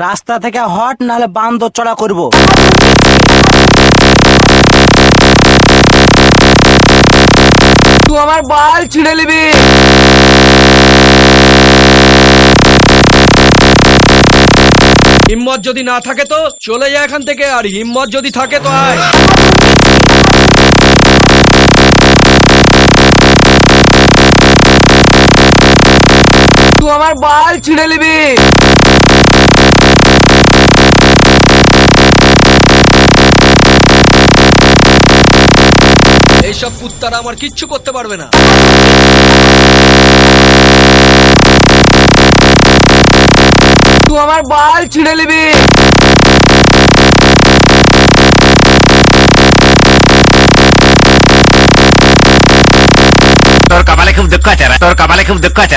রাস্তা থেকে হট, নাহলে বান্দর চড়া করব। তুই আমার বাল ছিঁড়ে নিবি। হিম্মত যদি না থাকে তো চলে যা এখান থেকে, আর হিম্মত যদি থাকে তো আয়। তুই আমার বাল ছিঁড়ে নিবি। এইসব কুত্তারা আমার কিচ্ছু করতে পারবে না। তুই আমার বাল ছিঁড়ে নিবি। তোর কপালে খুব দুঃখ আছে তোর কপালে খুব দুঃখ আছে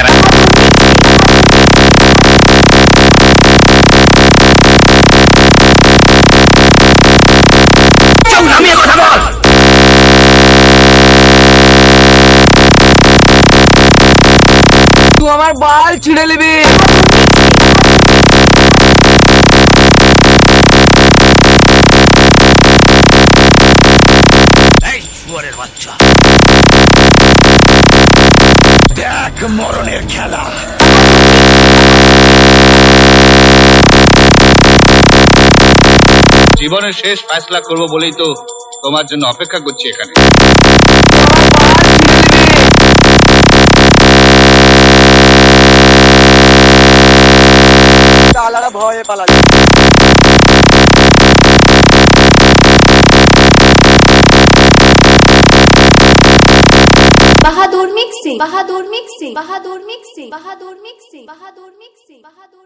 বাল ছিঁড়ে নিবি। বাচ্চা। দেখ মরণের খেলা। জীবনের শেষ ফয়সলা করব বলেই তো তোমার জন্য অপেক্ষা করছি এখানে। চালারা ভয়ে পালাবি বাহাদুর মিক্সিং বাহাদুর মিক্সিং বাহাদুর মিক্সিং বাহাদুর মিক্সিং বাহাদুর মিক্সিং বাহাদুর